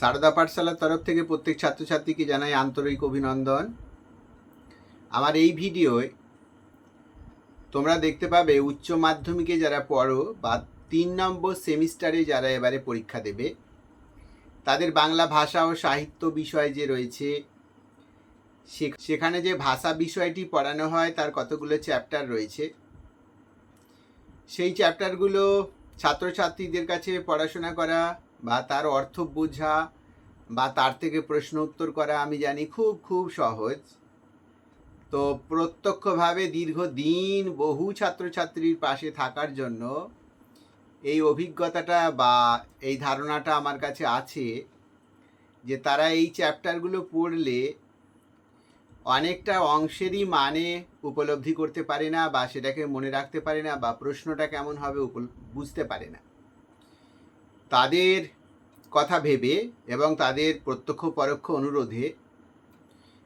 সারদা পাঠশালার তরফ থেকে প্রত্যেক ছাত্রছাত্রীকে জানাই আন্তরিক অভিনন্দন। আমার এই ভিডিওয় তোমরা দেখতে পাবে, উচ্চ মাধ্যমিকে যারা পড়ো বা তিন নম্বর সেমিস্টারে যারা এবারে পরীক্ষা দেবে, তাদের বাংলা ভাষা ও সাহিত্য বিষয় যে রয়েছে সেখানে যে ভাষা বিষয়টি পড়ানো হয় তার কতগুলো চ্যাপ্টার রয়েছে। সেই চ্যাপ্টারগুলো ছাত্রছাত্রীদের কাছে পড়াশোনা করা বা তার অর্থ বোঝা বা তার থেকে প্রশ্ন উত্তর করা আমি জানি খুব খুব সহজ। তো প্রত্যক্ষভাবে দীর্ঘদিন বহু ছাত্রছাত্রীর পাশে থাকার জন্য এই অভিজ্ঞতাটা বা এই ধারণাটা আমার কাছে আছে যে তারা এই চ্যাপ্টারগুলো পড়লে অনেকটা অংশেরই মানে উপলব্ধি করতে পারে না বা সেটাকে মনে রাখতে পারে না বা প্রশ্নটা কেমন হবে বুঝতে পারে না। তাদের কথা ভেবে এবং তাদের প্রত্যক্ষ পরোক্ষ অনুরোধে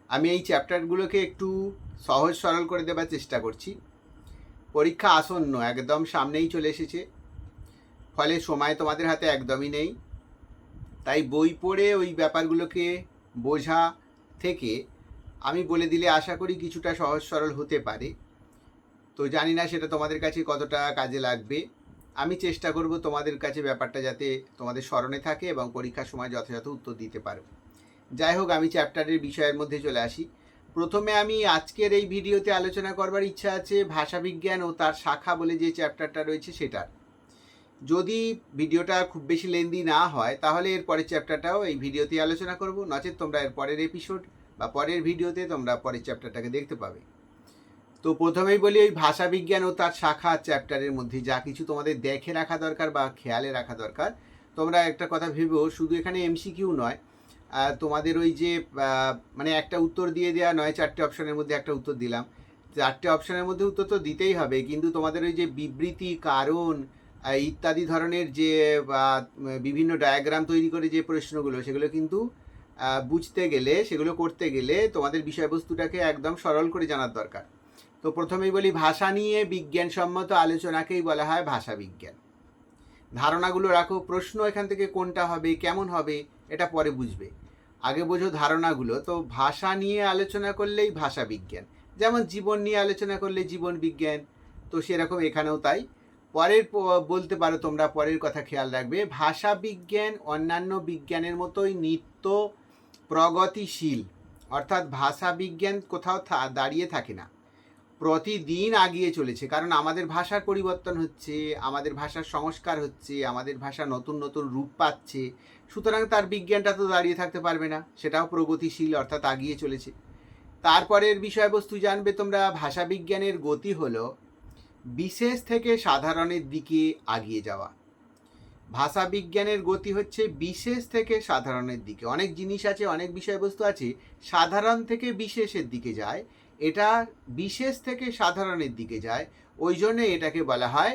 আমি এই চ্যাপ্টারগুলোকে একটু সহজ সরল করে দেবার চেষ্টা করছি। পরীক্ষা আসন্ন, একদম সামনেই চলে এসেছে। ফলে সময় তোমাদের হাতে একদমই নেই। তাই বই পড়ে ওই ব্যাপারগুলোকে বোঝা থেকে আমি বলে দিলে আশা করি কিছুটা সহজ সরল হতে পারে। তো জানি না সেটা তোমাদের কাছে কতটা কাজে লাগবে। আমি চেষ্টা করব তোমাদের কাছে ব্যাপারটা যাতে তোমাদের স্মরণে থাকে এবং পরীক্ষার সময় যথাযথ উত্তর দিতে পারো। যাই হোক, আমি চ্যাপ্টারের বিষয়ের মধ্যে চলে আসি। প্রথমে আমি আজকের এই ভিডিওতে আলোচনা করবার ইচ্ছা আছে ভাষাবিজ্ঞান ও তার শাখা বলে যে চ্যাপ্টারটা রয়েছে সেটার। যদি ভিডিওটা খুব বেশি লেন্দি না হয়, তাহলে এর পরের চ্যাপ্টারটাও এই ভিডিওতে আলোচনা করব। নচেত তোমরা এর পরের এপিসোড বা পরের ভিডিওতে তোমরা পরের চ্যাপ্টারটাকে দেখতে পাবে। তো প্রথমেই বলি ওই ভাষা বিজ্ঞান ও তার শাখা চ্যাপ্টারের মধ্যে যা কিছু তোমাদের দেখে রাখা দরকার বা খেয়ালে রাখা দরকার। তোমরা একটা কথা ভেবেও শুধু এখানে এমসিকিউ নয় তোমাদের ওই যে মানে একটা উত্তর দিয়ে দেওয়া নয়, চারটে অপশনের মধ্যে একটা উত্তর দিলাম। চারটে অপশনের মধ্যে উত্তর তো দিতেই হবে, কিন্তু তোমাদের ওই যে বিবৃতি, কারণ ইত্যাদি ধরনের যে বিভিন্ন ডায়াগ্রাম তৈরি করে যে প্রশ্নগুলো, সেগুলো কিন্তু বুঝতে গেলে, সেগুলো করতে গেলে তোমাদের বিষয়বস্তুটাকে একদম সরল করে জানার দরকার। তো প্রথমেই বলি ভাষা নিয়ে বিজ্ঞানসম্মত আলোচনাকেই বলা হয় ভাষা বিজ্ঞান। ধারণাগুলো রাখো, প্রশ্ন এখান থেকে কোনটা হবে, কেমন হবে, এটা পরে বুঝবে। আগে বোঝো ধারণাগুলো, তো ভাষা নিয়ে আলোচনা করলেই ভাষা বিজ্ঞান। যেমন জীবন নিয়ে আলোচনা করলে জীবন বিজ্ঞান, তো সেরকম এখানেও তাই। পরের বলতে পারো তোমরা পরের কথা খেয়াল রাখবে, ভাষা বিজ্ঞান অন্যান্য বিজ্ঞানের মতোই নিত্য প্রগতিশীল। অর্থাৎ ভাষা বিজ্ঞান কোথাও দাঁড়িয়ে থাকে না। প্রতিদিন আগিয়ে চলেছে। কারণ আমাদের ভাষার পরিবর্তন হচ্ছে, আমাদের ভাষার সংস্কার হচ্ছে, আমাদের ভাষা নতুন নতুন রূপ পাচ্ছে। সুতরাং তার বিজ্ঞানটা তো দাঁড়িয়ে থাকতে পারবে না, সেটাও প্রগতিশীল অর্থাৎ আগিয়ে চলেছে। তারপরের বিষয়বস্তু জানবে তোমরা, ভাষা বিজ্ঞানের গতি হলো বিশেষ থেকে সাধারণের দিকে আগিয়ে যাওয়া। ভাষা বিজ্ঞানের গতি হচ্ছে বিশেষ থেকে সাধারণের দিকে। অনেক জিনিস আছে, অনেক বিষয়বস্তু আছে, সাধারণ থেকে বিশেষের দিকে যায়। এটা বিশেষ থেকে সাধারণের দিকে যায়, ওই জন্য এটাকে বলা হয়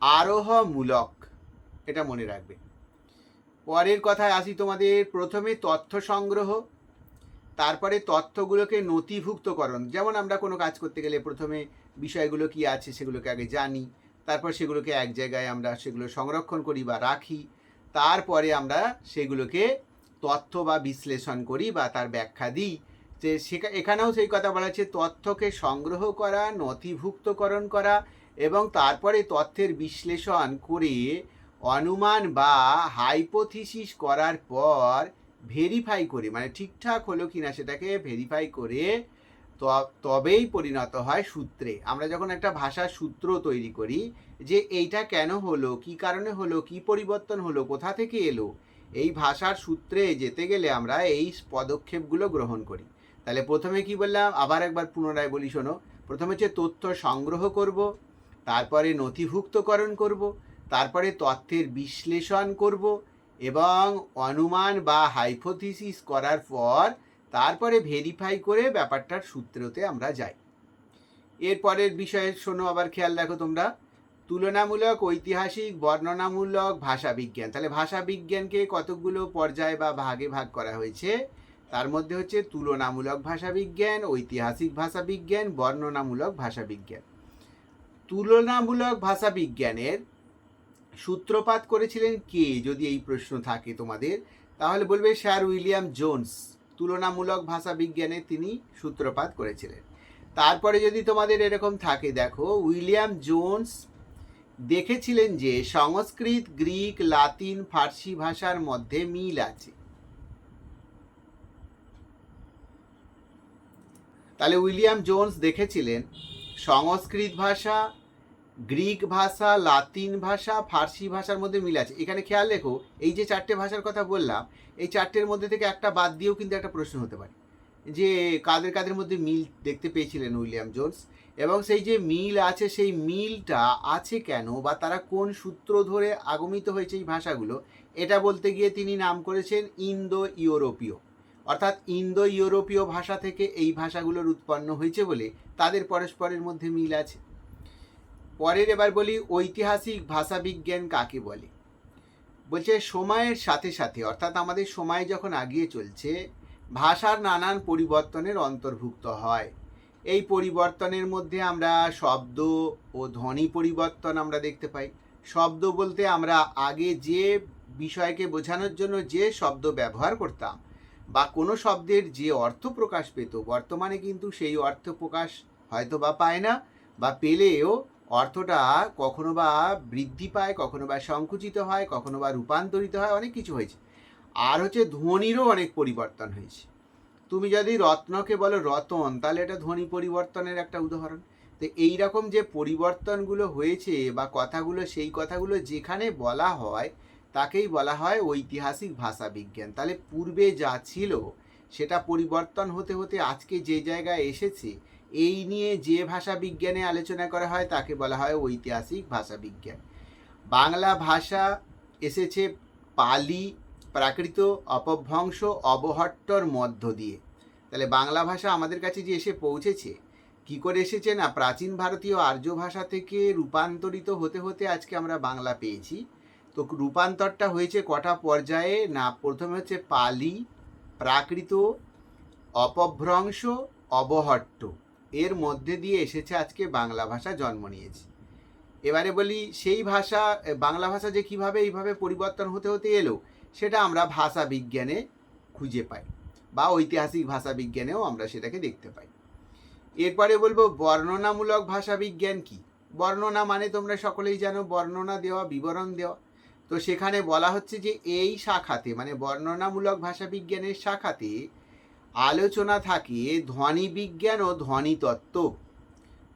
আরোহমূলক। এটা মনে রাখবে। পরের কথায় আসি তোমাদের, প্রথমে তথ্য সংগ্রহ, তারপরে তথ্যগুলোকে নথিভুক্তকরণ। যেমন আমরা কোনো কাজ করতে গেলে প্রথমে বিষয়গুলো কি আছে সেগুলোকে আগে জানি, তারপর সেগুলোকে এক জায়গায় আমরা সেগুলো সংরক্ষণ করি বা রাখি, তারপরে আমরা সেগুলোকে তথ্য বা বিশ্লেষণ করি বা তার ব্যাখ্যা দিই। যে সেখা, এখানেও সেই কথা বলা আছে তথ্যকে সংগ্রহ করা, নথিভুক্তকরণ করা এবং তারপরে তথ্যের বিশ্লেষণ করে অনুমান বা হাইপোথিসিস করার পর ভেরিফাই করে মানে ঠিকঠাক হলো কিনা সেটাকে ভেরিফাই করে তবেই পরিণত হয় সূত্রে। আমরা যখন একটা ভাষার সূত্র তৈরি করি যে এইটা কেন হলো, কি কারণে হলো, কি পরিবর্তন হলো, কোথা থেকে এলো, এই ভাষার সূত্রে যেতে গেলে আমরা এই পদক্ষেপগুলো গ্রহণ করি। তাহলে প্রথমে কি বললাম? আবার একবার পুনরায় বলি, শোনো। প্রথমে হচ্ছে তথ্য সংগ্রহ করব, তারপরে নথিভুক্তকরণ করব, তারপরে তথ্যের বিশ্লেষণ করব এবং অনুমান বা হাইপোথিসিস করার পর তারপরে ভেরিফাই করে ব্যাপারটার সূত্রতে আমরা যাই। এরপরের বিষয়ে শোনো, আবার খেয়াল রাখো তোমরা। তুলনামূলক ঐতিহাসিক, বর্ণনামূলক ভাষাবিজ্ঞান। তাহলে ভাষা বিজ্ঞানকে কতগুলো পর্যায় বা ভাগে ভাগ করা হয়েছে? তার মধ্যে হচ্ছে তুলনামূলক ভাষা বিজ্ঞান ঐতিহাসিক ভাষা বিজ্ঞান বর্ণনামূলক ভাষা বিজ্ঞান তুলনামূলক ভাষা বিজ্ঞানের সূত্রপাত করেছিলেন কে, যদি এই প্রশ্ন থাকে তোমাদের? তাহলে বলবে স্যার উইলিয়াম জোনস। তুলনামূলক ভাষা বিজ্ঞানে তিনি সূত্রপাত করেছিলেন। তারপরে যদি তোমাদের এরকম থাকে, দেখো, উইলিয়াম জোন্স দেখেছিলেন যে সংস্কৃত, গ্রিক, লাতিন, ফার্সি ভাষার মধ্যে মিল আছে। তাহলে উইলিয়াম জোন্স দেখেছিলেন সংস্কৃত ভাষা, গ্রিক ভাষা, লাতিন ভাষা, ফার্সি ভাষার মধ্যে মিল আছে। এখানে খেয়াল রেখো, এই যে চারটে ভাষার কথা বললাম, এই চারটের মধ্যে থেকে একটা বাদ দিয়েও কিন্তু একটা প্রশ্ন হতে পারে। যে কাদের কাদের মধ্যে মিল দেখতে পেয়েছিলেন উইলিয়াম জোন্স? এবং সেই যে মিল আছে, সেই মিলটা আছে কেন? বা তারা কোন সূত্র ধরে আগমিত হয়েছে এই ভাষাগুলো? এটা বলতে গিয়ে তিনি নাম করেছেন ইন্দো ইউরোপীয় অর্থাৎ ইন্দো ইউরোপীয় ভাষা থেকে এই ভাষাগুলোর উৎপন্ন হয়েছে বলে তাদের পরস্পরের মধ্যে মিল আছে। পরের এবার বলি ঐতিহাসিক ভাষা বিজ্ঞান কাকে বলে? বলছে সময়ের সাথে সাথে, অর্থাৎ আমাদের সময় যখন আগিয়ে চলছে, ভাষার নানান পরিবর্তনের অন্তর্ভুক্ত হয়। এই পরিবর্তনের মধ্যে আমরা শব্দ ও ধ্বনি পরিবর্তন আমরা দেখতে পাই। শব্দ বলতে আমরা আগে যে বিষয়কে বোঝানোর জন্য যে শব্দ ব্যবহার করতাম বা কোনো শব্দের যে অর্থ প্রকাশ পেত, বর্তমানে কিন্তু সেই অর্থ প্রকাশ হয়তো বা পায় না বা পেলেও অর্থটা কখনো বা বৃদ্ধি পায়, কখনো বা সংকুচিত হয়, কখনো বা রূপান্তরিত হয়, অনেক কিছু হয়েছে। আর হচ্ছে ধ্বনিরও অনেক পরিবর্তন হয়েছে। তুমি যদি রত্নকে বলো রতন, তাহলে এটা ধ্বনি পরিবর্তনের একটা উদাহরণ। তো এই রকম যে পরিবর্তনগুলো হয়েছে বা কথাগুলো, সেই কথাগুলো যেখানে বলা হয় তাকেই বলা হয় ঐতিহাসিক ভাষা বিজ্ঞান তাহলে পূর্বে যা ছিল, সেটা পরিবর্তন হতে হতে আজকে যে জায়গায় এসেছে, এই নিয়ে যে ভাষা বিজ্ঞানে আলোচনা করা হয়, তাকে বলা হয় ঐতিহাসিক ভাষা বিজ্ঞান বাংলা ভাষা এসেছে পালি, প্রাকৃত অপভ্রংশ, অবহট্টর মধ্য দিয়ে। তাহলে বাংলা ভাষা আমাদের কাছে যে এসে পৌঁছেছে, কি করে এসেছে না প্রাচীন ভারতীয় আর্য ভাষা থেকে রূপান্তরিত হতে হতে আজকে আমরা বাংলা পেয়েছি? তো রূপান্তরটা হয়েছে কটা পর্যায়ে? না, প্রথমে হচ্ছে পালি, প্রাকৃত, অপভ্রংশ, অবহট্ট। এর মধ্যে দিয়ে এসেছে আজকে বাংলা ভাষা জন্ম নিয়েছে। এবারে বলি, সেই ভাষা বাংলা ভাষা যে কীভাবে, এইভাবে পরিবর্তন হতে হতে এলো, সেটা আমরা ভাষা বিজ্ঞানে খুঁজে পাই বা ঐতিহাসিক ভাষা বিজ্ঞানেও আমরা সেটাকে দেখতে পাই। এরপরে বলব, বর্ণনামূলক ভাষা বিজ্ঞান কি? বর্ণনা মানে তোমরা সকলেই জানো, বর্ণনা দেওয়া, বিবরণ দেওয়া। তো সেখানে বলা হচ্ছে যে এই শাখাতে মানে বর্ণনামূলক ভাষা বিজ্ঞানের শাখাতে আলোচনা থাকে ধ্বনি বিজ্ঞান ও ধ্বনি তত্ত্ব।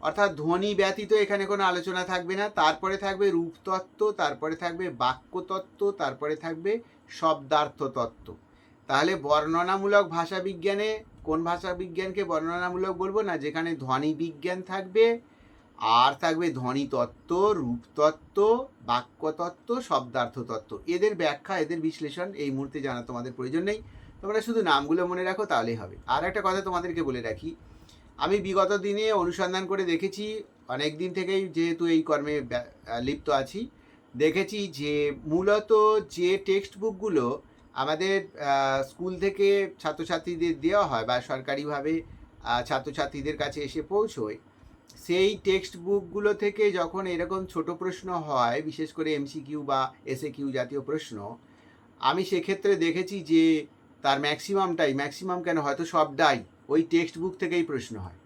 অর্থাৎ ধ্বনি ব্যতীত এখানে কোনো আলোচনা থাকবে না। তারপরে থাকবে রূপতত্ত্ব, তারপরে থাকবে বাক্যতত্ত্ব, তারপরে থাকবে শব্দার্থ তত্ত্ব। তাহলে বর্ণনামূলক ভাষা বিজ্ঞানে কোন ভাষা বিজ্ঞানকে বর্ণনামূলক বলব না, যেখানে ধ্বনি বিজ্ঞান থাকবে আর থাকবে ধ্বনি তত্ত্ব রূপতত্ত্ব বাক্যতত্ত্ব শব্দার্থ তত্ত্ব। এদের ব্যাখ্যা, এদের বিশ্লেষণ এই মুহূর্তে জানা তোমাদের প্রয়োজন নেই। তোমরা শুধু নামগুলো মনে রাখো, তাহলেই হবে। আর একটা কথা তোমাদেরকে বলে রাখি, আমি বিগত দিনে অনুসন্ধান করে দেখেছি, অনেক দিন থেকেই যেহেতু এই কর্মে লিপ্ত আছি, দেখেছি যে মূলত যে টেক্সট বুকগুলো আমাদের স্কুল থেকে ছাত্রছাত্রীদের দেওয়া হয় বা সরকারিভাবে ছাত্রছাত্রীদের কাছে এসে পৌঁছয় সেই টেক্সট বুকগুলো থেকে যখন এরকম ছোট প্রশ্ন হয়, বিশেষ করে এমসিকিউ বা এসএ কিউ জাতীয় প্রশ্ন, আমি সেক্ষেত্রে দেখেছি যে তার ম্যাক্সিমামটাই ম্যাক্সিমাম কেন হয়তো সবটাই ওই টেক্সট বুক থেকেই প্রশ্ন হয়।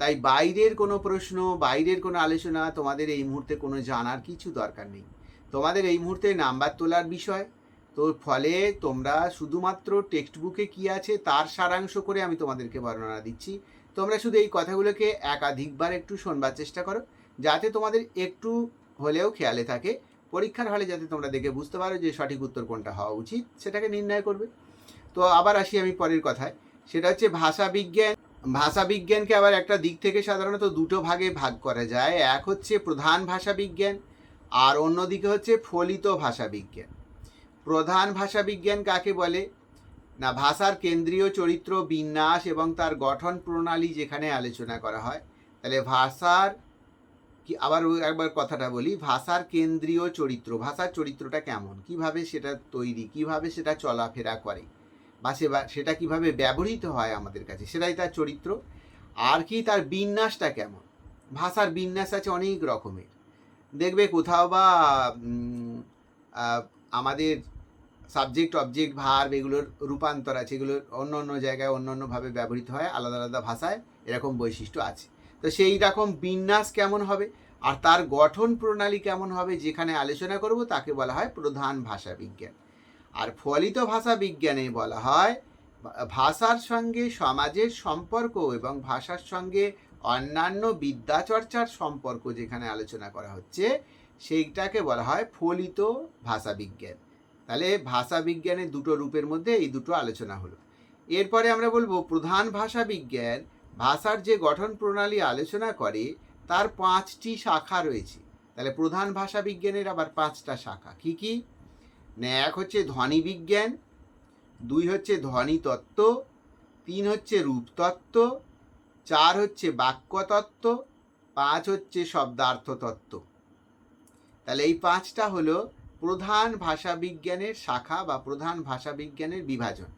তাই বাইরের কোনো প্রশ্ন, বাইরের কোনো আলোচনা তোমাদের এই মুহূর্তে কোনো জানার কিছু দরকার নেই। তোমাদের এই মুহূর্তে নাম্বার তোলার বিষয়, তো ফলে তোমরা শুধুমাত্র টেক্সট বুকে কী আছে তার সারাংশ করে আমি তোমাদেরকে বর্ণনা দিচ্ছি। তোমরা শুধু এই কথাগুলোকে একাধিকবার একটু শোনবার চেষ্টা করো, যাতে তোমাদের একটু হলেও খেয়ালে থাকে, পরীক্ষার হলে যাতে তোমরা দেখে বুঝতে পারো যে সঠিক উত্তর কোনটা হওয়া উচিত, সেটাকে নির্ণয় করবে। তো আবার আসি আমি পরের কথায়, সেটা হচ্ছে ভাষা বিজ্ঞান। ভাষা বিজ্ঞানকে আবার একটা দিক থেকে সাধারণত দুটো ভাগে ভাগ করা যায়, এক হচ্ছে প্রধান ভাষা বিজ্ঞান, আর অন্যদিকে হচ্ছে ফলিত ভাষা বিজ্ঞান। প্রধান ভাষা বিজ্ঞান কাকে বলে? না, ভাষার কেন্দ্রীয় চরিত্র বিন্যাস এবং তার গঠন প্রণালী যেখানে আলোচনা করা হয়, তাহলে ভাষার কি, আবার একবার কথাটা বলি, ভাষার কেন্দ্রীয় চরিত্র, ভাষার চরিত্রটা কেমন? কীভাবে সেটা তৈরি, কীভাবে সেটা চলাফেরা করে? বা সে সেটা কীভাবে ব্যবহৃত হয় আমাদের কাছে? সেটাই তার চরিত্র। আর কি তার বিন্যাসটা কেমন? ভাষার বিন্যাস আছে অনেক রকমের। দেখবে কোথাও বা আমাদের সাবজেক্ট অবজেক্ট ভার্ব এগুলোর রূপান্তর আছে এগুলোর অন্য অন্য জায়গায় অন্য অন্যভাবে ব্যবহৃত হয়, আলাদা আলাদা ভাষায় এরকম বৈশিষ্ট্য আছে। তো সেই রকম বিন্যাস কেমন হবে আর তার গঠন প্রণালী কেমন হবে যেখানে আলোচনা করব তাকে বলা হয় প্রধান ভাষা বিজ্ঞান। আর ফলিত ভাষা বিজ্ঞানে বলা হয় ভাষার সঙ্গে সমাজের সম্পর্ক এবং ভাষার সঙ্গে অন্যান্য বিদ্যাচর্চার সম্পর্ক যেখানে আলোচনা করা হচ্ছে, সেইটাকে বলা হয় ফলিত ভাষা বিজ্ঞান। তাহলে ভাষা বিজ্ঞানের দুটো রূপের মধ্যে এই দুটো আলোচনা হলো। এরপরে আমরা বলব প্রধান ভাষা বিজ্ঞান, ভাষার যে গঠন প্রণালী আলোচনা করে, তার পাঁচটি শাখা রয়েছে। তাহলে প্রধান ভাষা বিজ্ঞানের আবার পাঁচটা শাখা। কি কি? না, এক হচ্ছে ধ্বনি বিজ্ঞান, দুই হচ্ছে ধ্বনি তত্ত্ব, তিন হচ্ছে রূপতত্ত্ব চার হচ্ছে বাক্যতত্ত্ব পাঁচ হচ্ছে শব্দার্থ তত্ত্ব। তাহলে এই পাঁচটা হলো প্রধান ভাষাবিজ্ঞানের শাখা বা প্রধান ভাষাবিজ্ঞানের বিভাজন।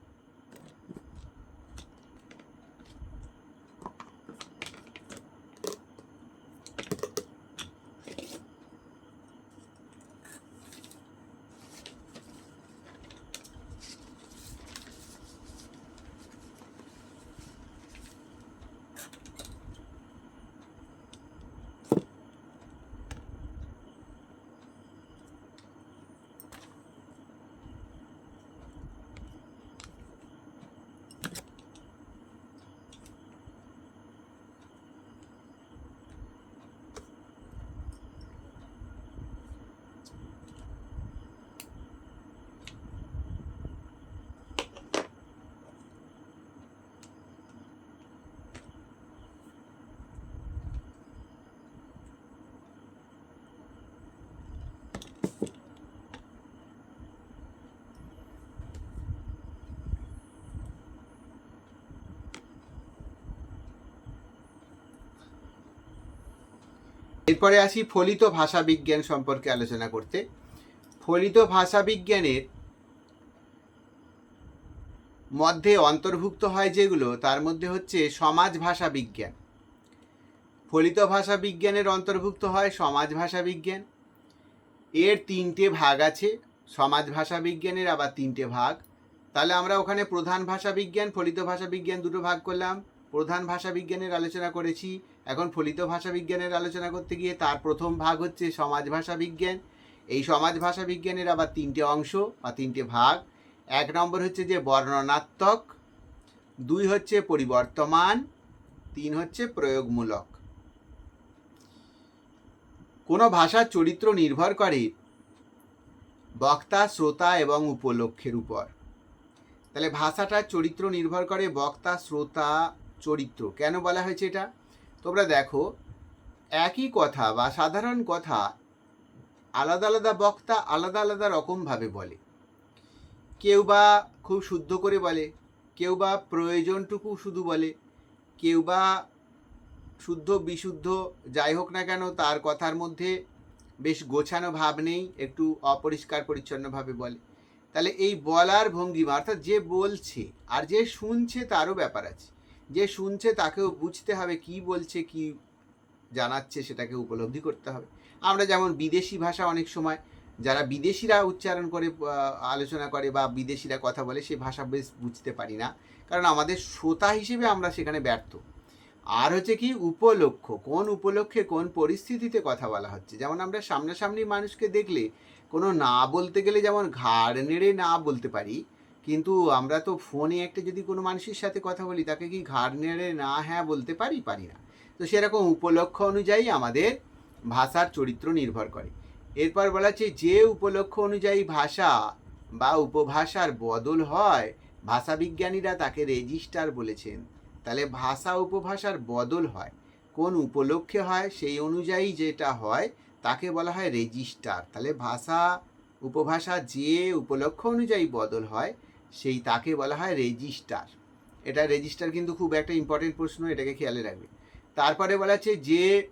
এরপরে আসি ফলিত ভাষা বিজ্ঞান সম্পর্কে আলোচনা করতে। ফলিত ভাষা বিজ্ঞানের মধ্যে অন্তর্ভুক্ত হয় যেগুলো, তার মধ্যে হচ্ছে সমাজ ভাষা বিজ্ঞান। ফলিত ভাষা বিজ্ঞানের অন্তর্ভুক্ত হয় সমাজ ভাষা বিজ্ঞান। এর তিনটে ভাগ আছে, সমাজ ভাষা বিজ্ঞানের আবার তিনটে ভাগ। তাহলে আমরা ওখানে প্রধান ভাষা বিজ্ঞান, ফলিত ভাষা বিজ্ঞান দুটো ভাগ করলাম। প্রধান ভাষা বিজ্ঞানের আলোচনা করেছি। এখন ফলিত ভাষা বিজ্ঞানের আলোচনা করতে গিয়ে তার প্রথম ভাগ হচ্ছে সমাজ ভাষা বিজ্ঞান এই সমাজ ভাষা বিজ্ঞানের আবার তিনটে অংশ বা তিনটে ভাগ। এক নম্বর হচ্ছে যে বর্ণনাত্মক, দুই হচ্ছে পরিবর্তমান, তিন হচ্ছে প্রয়োগমূলক। কোনো ভাষার চরিত্র নির্ভর করে বক্তা, শ্রোতা এবং উপলক্ষের উপর। তাহলে ভাষাটার চরিত্র নির্ভর করে বক্তা, শ্রোতা চরিত্র। কেন বলা হয়েছে এটা? তোমরা দেখো, একই কথা বা সাধারণ কথা আলাদা আলাদা বক্তা আলাদা আলাদা রকমভাবে বলে। কেউ বা খুব শুদ্ধ করে বলে, কেউ বা প্রয়োজনটুকু শুধু বলে, কেউ বা শুদ্ধ বিশুদ্ধ যাই হোক না কেন তার কথার মধ্যে বেশ গোছানো ভাব নেই, একটু অপরিষ্কার পরিচ্ছন্নভাবে বলে। তাহলে এই বলার ভঙ্গিমা, অর্থাৎ যে বলছে আর যে শুনছে তারও ব্যাপার আছে। যে শুনছে তাকেও বুঝতে হবে কি বলছে, কি জানাচ্ছে সেটাকে উপলব্ধি করতে হবে। আমরা যেমন বিদেশি ভাষা অনেক সময়, যারা বিদেশিরা উচ্চারণ করে আলোচনা করে বা বিদেশিরা কথা বলে সেই ভাষা বেশ বুঝতে পারি না। কারণ আমাদের শ্রোতা হিসেবে আমরা সেখানে ব্যর্থ। আর হচ্ছে কি, উপলক্ষ, কোন উপলক্ষে কোন পরিস্থিতিতে কথা বলা হচ্ছে। যেমন আমরা সামনাসামনি মানুষকে দেখলে, কোনো না বলতে গেলে যেমন ঘাড় নেড়ে না বলতে পারি কিন্তু আমরা তো ফোনে একটা যদি কোনো মানুষের সাথে কথা বলি, তাকে কি ঘাড় নেড়ে না হ্যাঁ বলতে পারি? পারি না। তো সেরকম উপলক্ষ অনুযায়ী আমাদের ভাষার চরিত্র নির্ভর করে। এরপর বলা হচ্ছে, যে উপলক্ষ অনুযায়ী ভাষা বা উপভাষার বদল হয় ভাষাবিজ্ঞানীরা তাকে রেজিস্টার বলেছেন। তাহলে ভাষা উপভাষার বদল হয়। কোন উপলক্ষে হয়, সেই অনুযায়ী যেটা হয়, তাকে বলা হয় রেজিস্টার। তাহলে ভাষা, উপভাষা যে উপলক্ষ অনুযায়ী বদল হয় সেই তাকে বলা হয় রেজিস্টার। এটা রেজিস্টার কিন্তু খুব একটা ইম্পর্টেন্ট প্রশ্ন, এটাকে খেয়ালে রাখবে। তারপরে বলা হচ্ছে যে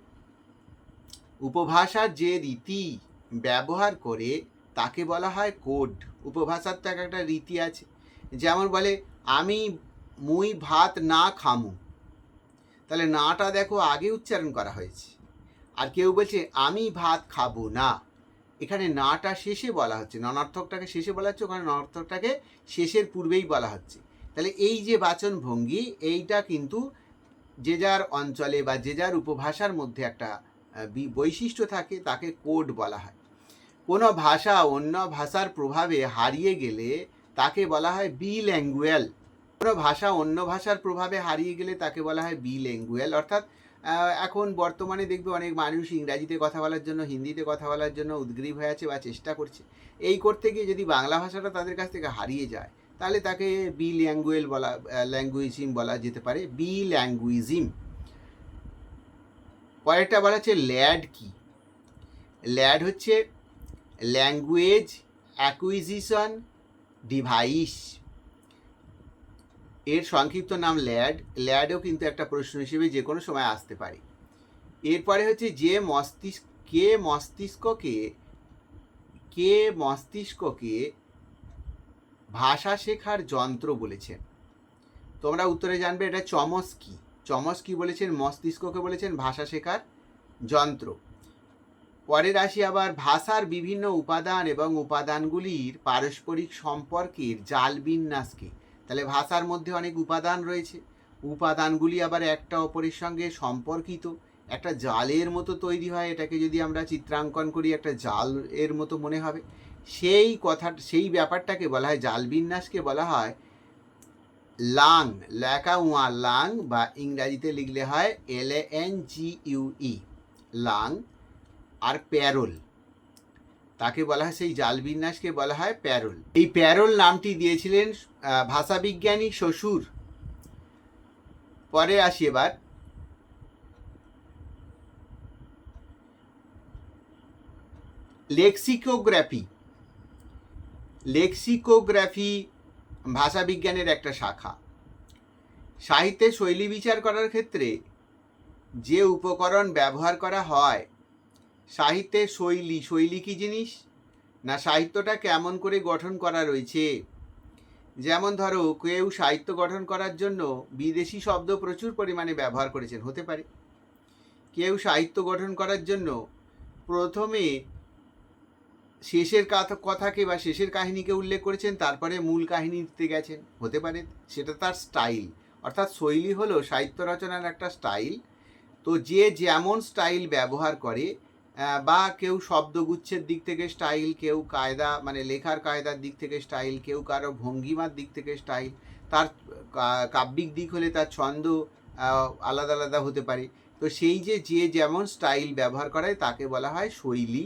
উপভাষার যে রীতি ব্যবহার করে তাকে বলা হয় কোড। উপভাষার তো এক একটা রীতি আছে। যেমন বলে, আমি মুই ভাত না খামু। তাহলে নাটা দেখো আগে উচ্চারণ করা হয়েছে। আর কেউ বলছে, আমি ভাত খাব না। এখানে নাটা শেষে বলা হচ্ছে, ননর্থকটাকে শেষে বলা হচ্ছে, ওখানে ননর্থকটাকে শেষের পূর্বেই বলা হচ্ছে। তাহলে এই যে বাচন ভঙ্গি এইটা কিন্তু যে যার অঞ্চলে বা যে যার উপভাষার মধ্যে একটা বৈশিষ্ট্য থাকে, তাকে কোড বলা হয়। কোনো ভাষা অন্য ভাষার প্রভাবে হারিয়ে গেলে তাকে বলা হয় বি ল্যাঙ্গুয়েল কোনো ভাষা অন্য ভাষার প্রভাবে হারিয়ে গেলে তাকে বলা হয় বি ল্যাঙ্গুয়েল অর্থাৎ এখন বর্তমানে দেখবে অনেক মানুষ ইংরাজিতে কথা বলার জন্য, হিন্দিতে কথা বলার জন্য উদ্গ্রীব হয়ে আছে বা চেষ্টা করছে। এই করতে গিয়ে যদি বাংলা ভাষাটা তাদের কাছ থেকে হারিয়ে যায়, তাহলে তাকে বি ল্যাঙ্গুয়েল বলা ল্যাঙ্গুয়েজিম বলা যেতে পারে। বি ল্যাঙ্গুয়েজিম পরেরটা বলা হচ্ছে ল্যাড কি? ল্যাড হচ্ছে ল্যাঙ্গুয়েজ অ্যাকুইজিশন ডিভাইস এর সংক্ষিপ্ত নাম ল্যাড। ল্যাডও কিন্তু একটা প্রশ্ন হিসেবে যে কোনো সময় আসতে পারে। এরপরে হচ্ছে যে মস্তিষ্ক, কে মস্তিষ্ককে কে মস্তিষ্ককে ভাষা শেখার যন্ত্র বলেছেন। তোমরা উত্তরে জানবে এটা চমস্কি। চমস্কি বলেছেন, মস্তিষ্ককে বলেছেন ভাষা শেখার যন্ত্র। পরের আসি আবার, ভাষার বিভিন্ন উপাদান এবং উপাদানগুলির পারস্পরিক সম্পর্কের জাল বিন্যাসকে। তাহলে ভাষার মধ্যে অনেক উপাদান রয়েছে। উপাদানগুলি আবার একটা অপরের সঙ্গে সম্পর্কিত। একটা জালের মতো তৈরি হয়, এটাকে যদি আমরা চিত্রাঙ্কন করি, একটা জাল এর মতো মনে হবে। সেই কথা, সেই ব্যাপারটাকে বলা হয়, জাল বিন্যাসকে বলা হয়, লাং ল্যাকা উয়া লাং বা ইংরাজিতে লিখলে হয়, L N G U E, langue আর প্যারোল। তাকে বলা হয় সেই জাল বিন্যাসকে বলা হয় প্যারোল। এই প্যারোল নামটি দিয়েছিলেন ভাষাবিজ্ঞানী শ্বশুর। পরে আসি এবার। লেক্সিকোগ্রাফি। লেক্সিকোগ্রাফি ভাষাবিজ্ঞানের একটা শাখা। সাহিত্যে শৈলী বিচার করার ক্ষেত্রে যে উপকরণ ব্যবহার করা হয় সাহিত্যের শৈলী শৈলী কী জিনিস? না সাহিত্যটা কেমন করে গঠন করা রয়েছে? যেমন ধরো, কেউ সাহিত্য গঠন করার জন্য বিদেশি শব্দ প্রচুর পরিমাণে ব্যবহার করেছেন, হতে পারে। কেউ সাহিত্য গঠন করার জন্য প্রথমে শেষের কথা- কথাকে বা শেষের কাহিনীকে উল্লেখ করেছেন, তারপরে মূল কাহিনীতে গেছেন, হতে পারে। সেটা তার স্টাইল। অর্থাৎ শৈলী হলো সাহিত্য রচনার একটা স্টাইল। তো যে যেমন স্টাইল ব্যবহার করে বা কেউ শব্দগুচ্ছের দিক থেকে স্টাইল কেউ কায়দা মানে লেখার কায়দার দিক থেকে স্টাইল কেউ কারও ভঙ্গিমার দিক থেকে স্টাইল তার কাব্যিক দিক হলে তার ছন্দ আলাদা আলাদা হতে পারে। তো সেই যে যে যেমন স্টাইল ব্যবহার করায় তাকে বলা হয় শৈলী।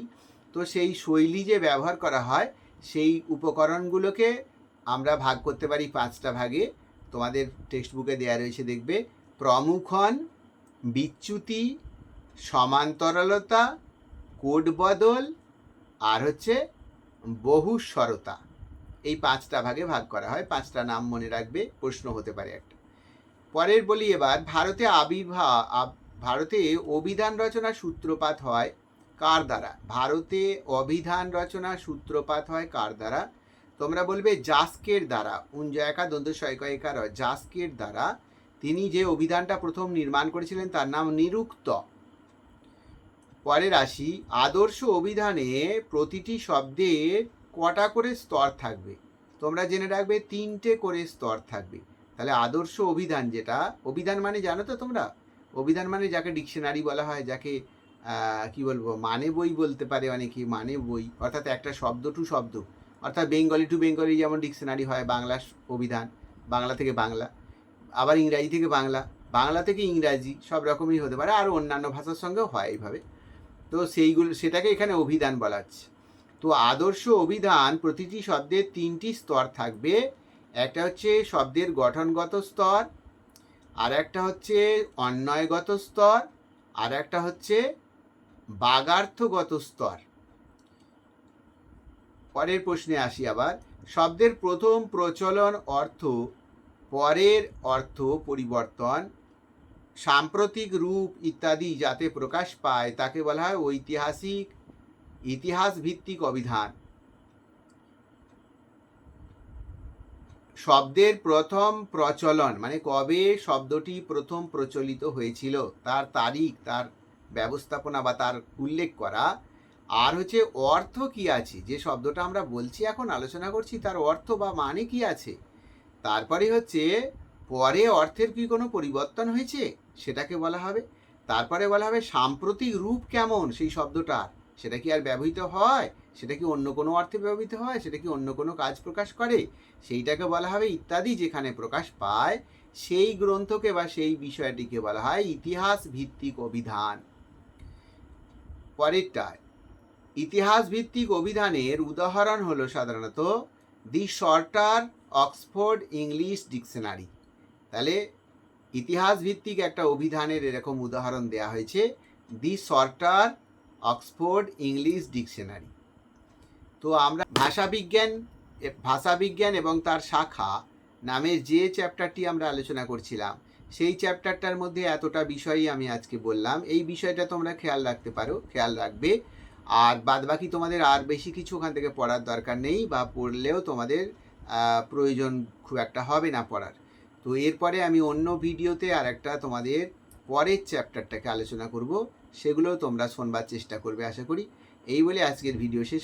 তো সেই শৈলী যে ব্যবহার করা হয়, সেই উপকরণগুলোকে আমরা ভাগ করতে পারি পাঁচটা ভাগে। তোমাদের টেক্সট বুকে দেওয়া রয়েছে, দেখবে। প্রমুখন, বিচ্যুতি, সমান্তরালতা কোড বদল আর হচ্ছে বহুস্বরতা এই পাঁচটা ভাগে ভাগ করা হয়, পাঁচটা নাম মনে রাখবে, প্রশ্ন হতে পারে একটা। পরের বলি এবার, ভারতে আবির্ভাব ভারতে অভিধান রচনা সূত্রপাত হয় কার দ্বারা? ভারতে অভিধান রচনা সূত্রপাত হয় কার দ্বারা? তোমরা বলবে জাস্কের দ্বারা। উঞ্জয়কা দন্ত শয়কয়িকার জাস্কের দ্বারা। তিনি যে অভিধানটা প্রথম নির্মাণ করেছিলেন, তার নাম নিরুক্ত। পরের আসি আদর্শ অভিধানে প্রতিটি শব্দের কটা করে স্তর থাকবে? তোমরা জেনে রাখবে তিনটে করে স্তর থাকবে। তাহলে আদর্শ অভিধান যেটা, অভিধান মানে জানো তো তোমরা? অভিধান মানে যাকে ডিকশনারি বলা হয়, যাকে কি বলব মানে বই বলতে পারে অনেকে মানে বই, অর্থাৎ একটা শব্দ টু শব্দ। অর্থাৎ বেঙ্গলি টু বেঙ্গলি যেমন ডিকশনারি হয়, বাংলা অভিধান, বাংলা থেকে বাংলা, আবার ইংরাজি থেকে বাংলা বাংলা থেকে ইংরাজি, সব রকমই হতে পারে আর অন্যান্য ভাষার সঙ্গেও হয় এইভাবে। তো সেইগুলো, সেটাকে এখানে অভিধান বলা হচ্ছে। তো আদর্শ অভিধান প্রতিটি শব্দের তিনটি স্তর থাকবে। একটা হচ্ছে শব্দের গঠনগত স্তর, আর একটা হচ্ছে অন্বয়গত স্তর, আর একটা হচ্ছে বাগার্থগত স্তর। পরের প্রশ্নে আসি আবার। শব্দের প্রথম প্রচলন অর্থ, পরের অর্থ পরিবর্তন। সাম্প্রতিক রূপ ইত্যাদি যাতে প্রকাশ পায়, তাকে বলা হয় ঐতিহাসিক ইতিহাস ভিত্তিক অভিধান। শব্দের প্রথম প্রচলন মানে কবে শব্দটি প্রথম প্রচলিত হয়েছিল, তার তারিখ, তার ব্যবস্থাপনা বা তার উল্লেখ করা। আর হচ্ছে অর্থ কি আছে? যে শব্দটা আমরা বলছি, এখন আলোচনা করছি, তার অর্থ বা মানে কি আছে? তারপরে হচ্ছে, পরে অর্থের কি কোনো পরিবর্তন হয়েছে? সেটাকে বলা হবে। তারপরে বলা হবে সাম্প্রতিক রূপ কেমন? সেই শব্দটার সেটা কি আর ব্যবহৃত হয়? সেটা কি অন্য কোনো অর্থে ব্যবহৃত হয়? সেটা কি অন্য কোনো কাজ প্রকাশ করে? সেইটাকে বলা হবে ইত্যাদি যেখানে প্রকাশ পায়, সেই গ্রন্থকে বা সেই বিষয়টিকে বলা হয় ইতিহাস ভিত্তিক অভিধান। পরেরটায়, ইতিহাস ভিত্তিক অভিধানের উদাহরণ হলো সাধারণত the shorter Oxford English dictionary. তাহলে ইতিহাস ভিত্তিক একটা অভিধানের এরকম উদাহরণ দেয়া হয়েছে, the shorter Oxford English dictionary তো আমরা ভাষাবিজ্ঞান ভাষাবিজ্ঞান এবং তার শাখা নামের যে চ্যাপ্টারটি আমরা আলোচনা করছিলাম, সেই চ্যাপ্টারটার মধ্যে এতটা বিষয়ই আমি আজকে বললাম। এই বিষয়টা তোমরা খেয়াল রাখতে পারো, খেয়াল রাখবে। আর বাদবাকি তোমাদের আর বেশি কিছু ওখান থেকে পড়ার দরকার নেই বা পড়লেও তোমাদের প্রয়োজন খুব একটা হবে না পড়ার। তো এরপরে আমি অন্য ভিডিওতে আর একটা তোমাদের পরের চ্যাপ্টারটাকে আলোচনা করব সেগুলো তোমরা শোনবার চেষ্টা করবে, আশা করি। এই বলে আজকের ভিডিও শেষ